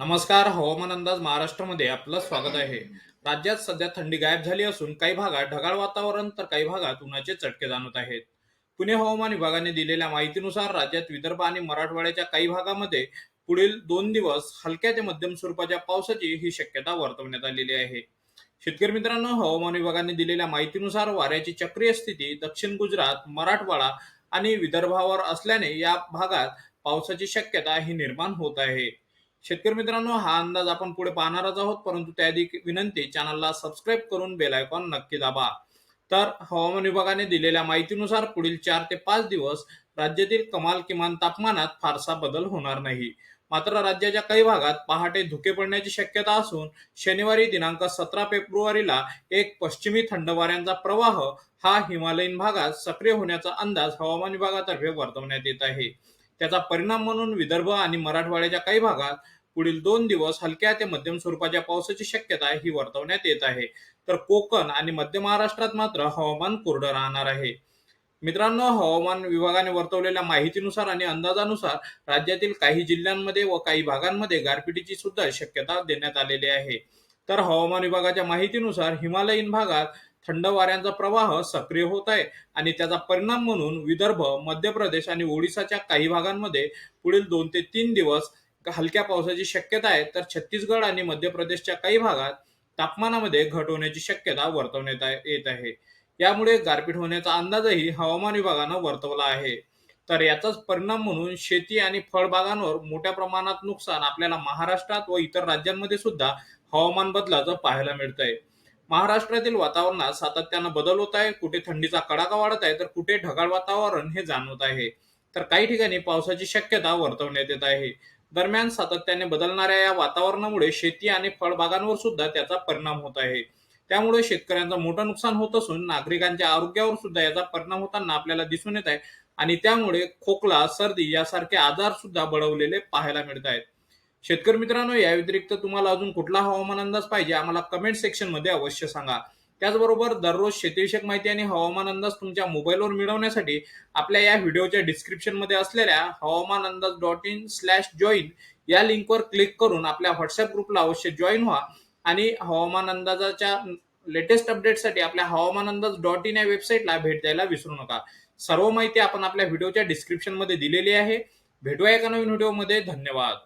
नमस्कार हवामान अंदाज महाराष्ट्रामध्ये आपलं स्वागत आहे. राज्यात सध्या थंडी गायब झाली असून काही भागात ढगाळ वातावरण तर काही भागात उन्हाचे चटके जाणवत आहेत. पुणे हवामान विभागाने दिलेल्या माहितीनुसार राज्यात विदर्भ आणि मराठवाड्याच्या काही भागामध्ये पुढील दोन दिवस हलक्या ते मध्यम स्वरूपाच्या पावसाची ही शक्यता वर्तवण्यात आलेली आहे. शेतकरी मित्रांनो हवामान विभागाने दिलेल्या माहितीनुसार वाऱ्याची चक्रीय स्थिती दक्षिण गुजरात मराठवाडा आणि विदर्भावर असल्याने या भागात पावसाची शक्यता ही निर्माण होत आहे. शेतकरी मित्रांनो हा अंदाज आपण पुढे पाहणारच आहोत परंतु त्याआधी विनंती चॅनलला सबस्क्राईब करून बेल आयकॉन नक्की दाबा. तर हवामान विभागाने दिलेल्या माहितीनुसार पुढील चार ते पाच दिवस राज्यातील कमाल किमान तापमानात फारसा बदल होणार नाही. मात्र राज्याच्या काही भागात पहाटे धुके पडण्याची शक्यता असून शनिवारी दिनांक सतरा फेब्रुवारीला एक पश्चिमी थंड वाऱ्यांचा प्रवाह हा हिमालयीन भागात सक्रिय होण्याचा अंदाज हवामान विभागातर्फे वर्तवण्यात येत आहे. त्याचा परिणाम म्हणून विदर्भ आणि मराठवाड्याच्या काही भागात पुढील दोन दिवस हलक्या ते मध्यम स्वरूपाच्या पावसाची शक्यता ही वर्तवण्यात येत आहे. तर कोकण आणि मध्य महाराष्ट्रात मात्र हवामान कोरडं राहणार आहे. मित्रांनो हवामान विभागाने वर्तवलेल्या माहितीनुसार आणि अंदाजानुसार राज्यातील काही जिल्ह्यांमध्ये व काही भागांमध्ये गारपिटीची सुद्धा शक्यता देण्यात आलेली आहे. तर हवामान विभागाच्या माहितीनुसार हिमालयीन भागात थंड वाऱ्यांचा प्रवाह सक्रिय होत आहे आणि त्याचा परिणाम म्हणून विदर्भ मध्य प्रदेश आणि ओडिसाच्या काही भागांमध्ये पुढील दोन ते तीन दिवस हलक्या पावसाची शक्यता आहे. तर छत्तीसगड आणि मध्य प्रदेशच्या काही भागात तापमानामध्ये घट होण्याची शक्यता वर्तवण्यात येत आहे. यामुळे गारपीट होण्याचा अंदाजही हवामान विभागानं वर्तवला आहे. तर याचाच परिणाम म्हणून शेती आणि फळबागांवर मोठ्या प्रमाणात नुकसान आपल्याला महाराष्ट्रात व इतर राज्यांमध्ये सुद्धा हवामान बदलाचं पाहायला मिळत आहे महाराष्ट्रातील वातावरणात सातत्यानं बदल होत आहे कुठे थंडीचा कडाका वाढत आहे तर कुठे ढगाळ वातावरण हे जाणवत आहे. तर काही ठिकाणी पावसाची शक्यता वर्तवण्यात येत आहे. दरम्यान सातत्याने बदलणाऱ्या या वातावरणामुळे शेती आणि फळबागांवर सुद्धा त्याचा परिणाम होत आहे. त्यामुळे शेतकऱ्यांचं मोठं नुकसान होत असून नागरिकांच्या आरोग्यावर सुद्धा याचा परिणाम होताना आपल्याला दिसून येत आहे. आणि त्यामुळे खोकला सर्दी यासारखे आजार सुद्धा बळवलेले पाहायला मिळत आहेत. शेतकरी मित्रांनो या व्यतिरिक्त तुम्हाला अजून कुठला हवामान अंदाज पाहिजे आम्हाला कमेंट सेक्शनमध्ये अवश्य सांगा. त्याचबरोबर दररोज शेतीविषयक माहिती आणि हवामान अंदाज तुमच्या मोबाईलवर मिळवण्यासाठी आपल्या या व्हिडिओच्या डिस्क्रिप्शनमध्ये असलेल्या हवामान अंदाज डॉट इन स्लॅश जॉईन या लिंकवर क्लिक करून आपल्या व्हॉट्सअप ग्रुपला अवश्य जॉईन व्हा. आणि हवामान अंदाजाच्या लेटेस्ट अपडेटसाठी आपल्या हवामान अंदाज डॉट इन या वेबसाईटला भेट द्यायला विसरू नका. सर्व माहिती आपण आपल्या व्हिडिओच्या डिस्क्रिप्शनमध्ये दिलेली आहे. भेटूया एका नवीन व्हिडिओमध्ये धन्यवाद.